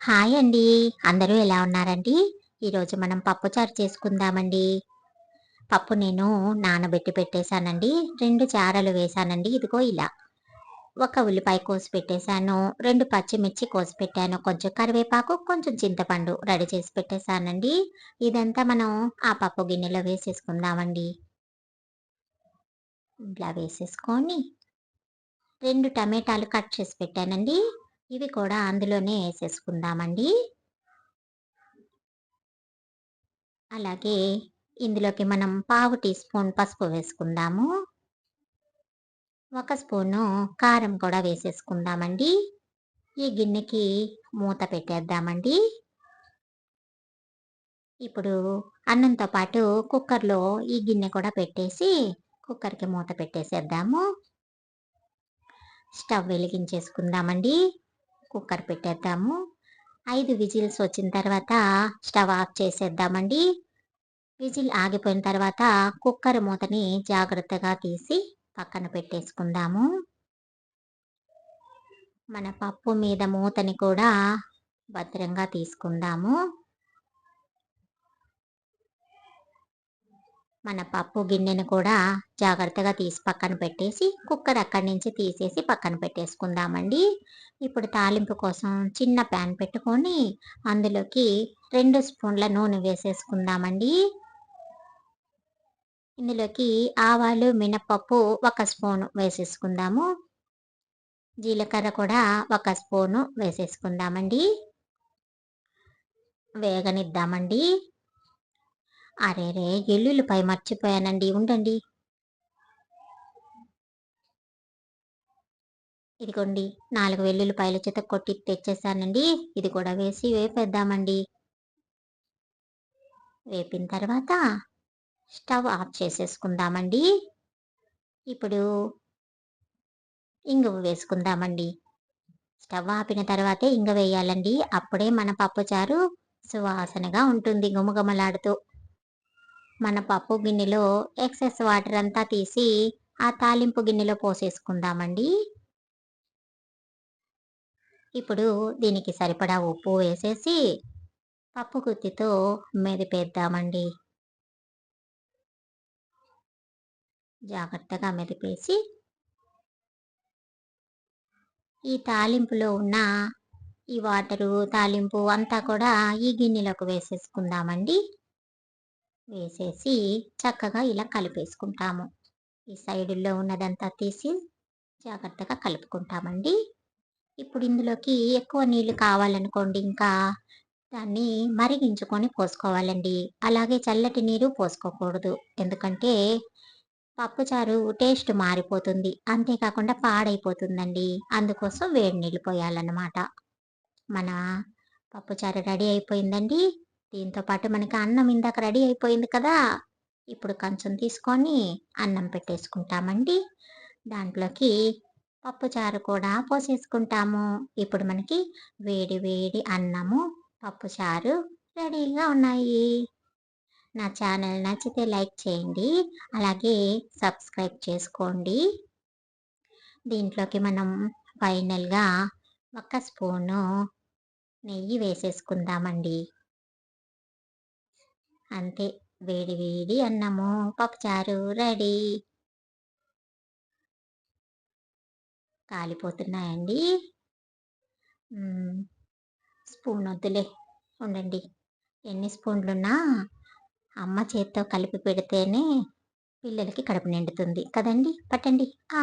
Hi అండి. అందరూ ఎలా ఉన్నారండి? ఈరోజు మనం పప్పుచారు చేసుకుందామండి. పప్పు నేను నానబెట్టి పెట్టేశానండి. రెండు చారలు వేశానండి. ఇదిగో ఇలా. ఒక ఉల్లిపాయ కోసి పెట్టేశాను. రెండు పచ్చిమిర్చి కోసి పెట్టాను. కొంచెం కరివేపాకు కొంచెం చింతపండు రెడీ చేసి పెట్టేశానండి. ఇదంతా మనం ఆ పప్పు గిన్నెలో వేసేసుకుందామండి. ఇట్లా వేసేసుకొని రెండు టమాటాలు కట్ చేసి పెట్టానండి. ఇవి కూడా అందులోనే వేసేసుకుందామండి. అలాగే ఇందులోకి మనం పావు టీ స్పూన్ పసుపు వేసుకుందాము. ఒక స్పూను కారం కూడా వేసేసుకుందామండి. ఈ గిన్నెకి మూత పెట్టేద్దామండి. ఇప్పుడు అన్నంతో పాటు కుక్కర్లో ఈ గిన్నె కూడా పెట్టేసి కుక్కర్కి మూత పెట్టేసేద్దాము. స్టవ్ వెలిగించేసుకుందామండి. కుక్కర్ పెట్టేద్దాము. ఐదు విజిల్స్ వచ్చిన తర్వాత స్టవ్ ఆఫ్ చేసేద్దామండి. విజిల్ ఆగిపోయిన తర్వాత కుక్కర్ మూతని జాగ్రత్తగా తీసి పక్కన పెట్టేసుకుందాము. మన పప్పు మీద మూతని కూడా భద్రంగా తీసుకుందాము. మన పప్పు గిన్నెను కూడా జాగ్రత్తగా తీసి పక్కన పెట్టేసి కుక్కర్ అక్కడి నుంచి తీసేసి పక్కన పెట్టేసుకుందామండి. ఇప్పుడు తాలింపు కోసం చిన్న ప్యాన్ పెట్టుకొని అందులోకి రెండు స్పూన్ల నూనె వేసేసుకుందామండి. ఇందులోకి ఆవాలు మినపప్పు ఒక స్పూను వేసేసుకుందాము. జీలకర్ర కూడా ఒక స్పూను వేసేసుకుందామండి. వేగనిద్దామండి. అరేరే ఎల్లుల్లిపై మర్చిపోయానండి. ఉండండి. ఇదిగోండి నాలుగు వెల్లుల్లిపాయల చేత కొట్టి తెచ్చేసానండి. ఇది కూడా వేసి వేపేద్దామండి. వేపిన తర్వాత స్టవ్ ఆఫ్ చేసేసుకుందామండి. ఇప్పుడు ఇంగువ వేసుకుందామండి. స్టవ్ ఆపిన తర్వాతే ఇంగ వేయాలండి. అప్పుడే మన పప్పుచారు సువాసనగా ఉంటుంది గుమగుమలాడుతూ. మన పప్పు గిన్నెలో ఎక్సెస్ వాటర్ అంతా తీసి ఆ తాలింపు గిన్నెలో పోసేసుకుందామండి. ఇప్పుడు దీనికి సరిపడా ఉప్పు వేసేసి పప్పు గుత్తితో మెదిపేద్దామండి. జాగ్రత్తగా మెదిపేసి ఈ తాలింపులో ఉన్న ఈ వాటరు తాలింపు అంతా కూడా ఈ గిన్నెలోకి వేసేసుకుందామండి. వేసేసి చక్కగా ఇలా కలిపేసుకుంటాము. ఈ సైడుల్లో ఉన్నదంతా తీసి జాగ్రత్తగా కలుపుకుంటామండి. ఇప్పుడు ఇందులోకి ఎక్కువ నీళ్ళు కావాలనుకోండి ఇంకా దాన్ని మరిగించుకొని పోసుకోవాలండి. అలాగే చల్లటి నీరు పోసుకోకూడదు. ఎందుకంటే పప్పుచారు టేస్ట్ మారిపోతుంది. అంతేకాకుండా పాడైపోతుందండి. అందుకోసం వేడి నీళ్ళు పోయాలన్నమాట. మన పప్పుచారు రెడీ అయిపోయిందండి. దీంతో పాటు మనకి అన్నం ఇందాక రెడీ అయిపోయింది కదా ఇప్పుడు కొంచెం తీసుకొని అన్నం పెట్టేసుకుంటామండి. దాంట్లోకి పప్పుచారు కూడా పోసేసుకుంటాము. ఇప్పుడు మనకి వేడి వేడి అన్నము పప్పుచారు రెడీగా ఉన్నాయి. నా ఛానల్ నచ్చితే లైక్ చేయండి అలాగే సబ్స్క్రైబ్ చేసుకోండి. దీంట్లోకి మనం ఫైనల్గా ఒక స్పూను నెయ్యి వేసేసుకుందామండి. అంతే. వేడి వేడి అన్నము పప్పుచారు రెడీ. కాలిపోతున్నాయండి. స్పూన్ వద్దులే ఉండండి. ఎన్ని స్పూన్లున్నా అమ్మ చేత్తో కలిపి పెడితేనే పిల్లలకి కడుపు నిండుతుంది. కదండి? పట్టండి. ఆ!